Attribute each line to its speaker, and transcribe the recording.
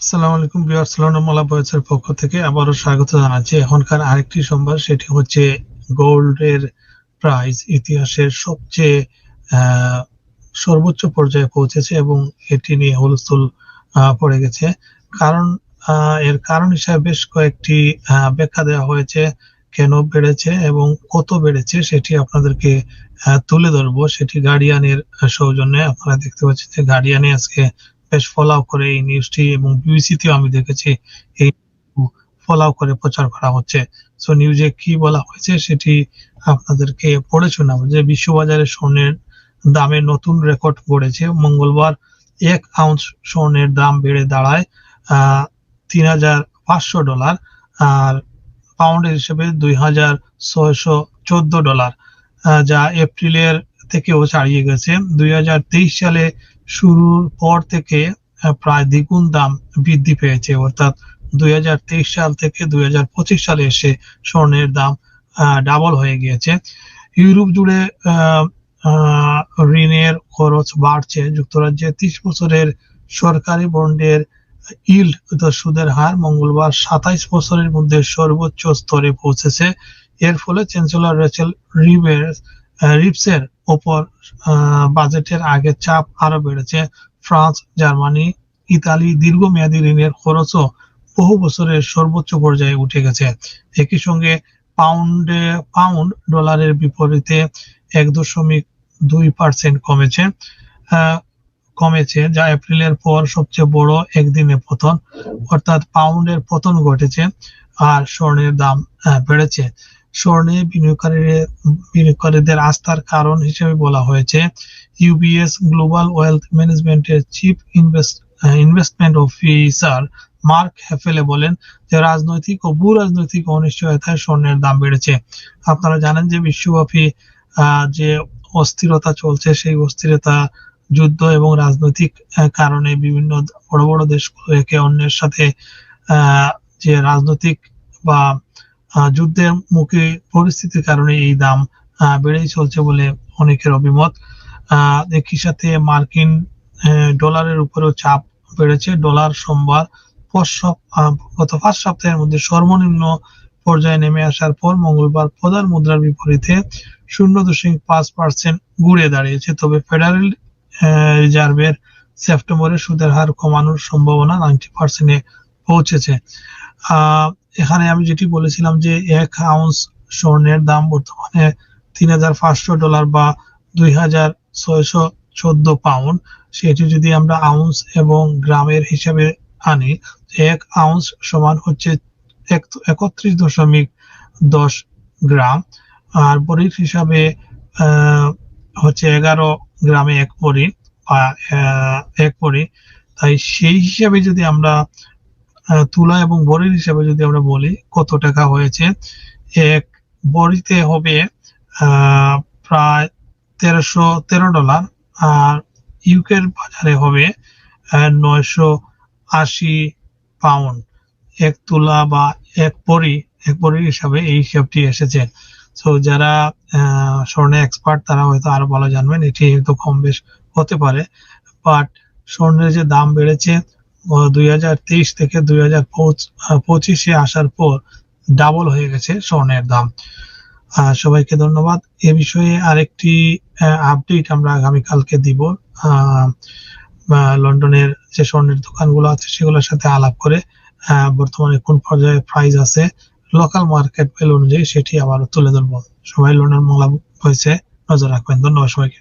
Speaker 1: আসসালামু আলাইকুম পক্ষ থেকে আবারও স্বাগত জানাচ্ছি। এখনকার আরেকটি সেটি হচ্ছে গোল্ডের প্রাইস ইতিহাসের সবচেয়ে সর্বোচ্চ পর্যায়ে পৌঁছেছে এবং এটি নিয়ে হুলস্থুল পড়ে গেছে। কারণ এর কারণ হিসাবে বেশ কয়েকটি ব্যাখ্যা দেওয়া হয়েছে, কেন বেড়েছে এবং কত বেড়েছে সেটি আপনাদেরকে তুলে ধরবো। সেটি গার্ডিয়ানের সৌজন্যে আপনারা দেখতে পাচ্ছেন যে গার্ডিয়ানে আজকে বেশ ফলাও করে এই নিউজটি এবং বিবিসিতেও আমি দেখেছি এই ফলাও করে প্রচার করা হচ্ছে। সো নিউজে কি বলা হয়েছে সেটি আপনাদেরকে পড়ে শোনাবো যে বিশ্ববাজারে স্বর্ণের দামে নতুন রেকর্ড গড়েছে। মঙ্গলবার এক আউন্স স্বর্ণের দাম বেড়ে দাঁড়ায় তিন হাজার পাঁচশো ডলার আর পাউন্ডের হিসেবে দুই হাজার ছয়শো চোদ্দ ডলার যা এপ্রিলের থেকেও ছাড়িয়ে গেছে। দুই হাজার তেইশ সালে শুরুর পর থেকে প্রায় দ্বিগুণ দাম বৃদ্ধি পেয়েছে। অর্থাৎ দুই হাজার তেইশ সাল থেকে দুই হাজার পঁচিশ সালে এসে স্বর্ণের দাম ডাবল হয়ে গিয়েছে। ইউরোপ জুড়ে ঋণের খরচ বাড়ছে। যুক্তরাজ্যে ত্রিশ বছরের সরকারি বন্ডের ইল্ড সুদের হার, মঙ্গলবার সাতাইশ বছরের মধ্যে সর্বোচ্চ স্তরে পৌঁছেছে। এর ফলে চ্যান্সেলর রেচেল রিভের রিপসের ওপর বাজেটের আগে চাপ আরও বেড়েছে। ফ্রান্স, জার্মানি, ইতালি দীর্ঘমেয়াদী ঋণের খরচও বহু বছরের সর্বোচ্চ পর্যায়ে উঠে গেছে। একই সঙ্গে পাউন্ডে পাউন্ড ডলারের বিপরীতে এক দশমিক দুই পার্সেন্ট কমেছে। কমেছে, যা এপ্রিলের পর সবচেয়ে বড় একদিনে পতন। অর্থাৎ পাউন্ডের পতন ঘটেছে আর স্বর্ণের দাম বেড়েছে। স্বর্ণে বিনিয়োগকারীদের আস্থার কারণ হিসেবে বলা হয়েছে। ইউবিএস গ্লোবাল ওয়েলথ ম্যানেজমেন্টের chief invest investment officer Mark Haefele বলেন যে রাজনৈতিক ও ভূ রাজনৈতিক অনিশ্চয়তায় স্বর্ণের দাম বেড়েছে। আপনারা জানেন যে বিশ্বব্যাপী যে অস্থিরতা চলছে, সেই অস্থিরতা যুদ্ধ এবং রাজনৈতিক কারণে বিভিন্ন বড় বড় দেশগুলো একে অন্যের সাথে যে রাজনৈতিক বা যুদ্ধের মুখে পরিস্থিতির কারণে এই দাম বেড়েই চলছে বলে অনেকের অভিমত। একই সাথে মার্কিন ডলারের উপরেও চাপ বেড়েছে। ডলার সোমবার গত পাঁচ সপ্তাহের মধ্যে সর্বনিম্ন পর্যায়ে নেমে আসার পর মঙ্গলবার প্রধান মুদ্রার বিপরীতে শূন্য দশমিক পাঁচ পার্সেন্ট ঘুরে দাঁড়িয়েছে। তবে ফেডারেল রিজার্ভের সেপ্টেম্বরে সুদের হার কমানোর সম্ভাবনা নাইনটি পার্সেন্টে পৌঁছেছে। আহ, এখানে আমি যেটি বলেছিলাম যে এক আউন্স স্বর্ণের দাম বর্তমানে তিন হাজার পাঁচশো ডলার বা দুই হাজার ছয়শো চোদ্দ পাউন্ড। সেটি যদি আমরা আউন্স এবং গ্রামের হিসাবে আনি এক আউন্স সমান হচ্ছে এক- একত্রিশ দশমিক দশ গ্রাম। আর বড়ির হিসাবে হচ্ছে এগারো গ্রামে এক বড়ি বা এক বড়ি। তাই সেই হিসাবে যদি আমরা তুলা এবং বড়ির হিসাবে যদি আমরা বলি, কত টাকা হয়েছে? এক, বড়িতে হবে প্রায় তেরোশো তেরো ডলার, আর ইউকের বাজারে হবে নয়শো আশি পাউন্ড। এক তুলা বা এক পরি এক পরির হিসাবে এই হিসাবটি এসেছে। তো যারা স্বর্ণে এক্সপার্ট তারা হয়তো আরও ভালো জানবেন, এটি হয়তো কম বেশ হতে পারে। বাট স্বর্ণের যে দাম বেড়েছে দুই হাজার তেইশ থেকে দুই আসার পর ডাবল হয়ে গেছে স্বর্ণের দাম। সবাইকে ধন্যবাদ। এ বিষয়ে আরেকটি আপডেট আমরা আগামীকালকে দিব। লন্ডনের যে স্বর্ণের দোকানগুলো আছে সেগুলোর সাথে আলাপ করে বর্তমানে কোন পর্যায়ে প্রাইস আছে লোকাল মার্কেট ভ্যালু অনুযায়ী সেটি আবার তুলে ধরবো। সবাই লন্ডন বাংলা হয়েছে, নজর রাখবেন। ধন্যবাদ সবাইকে।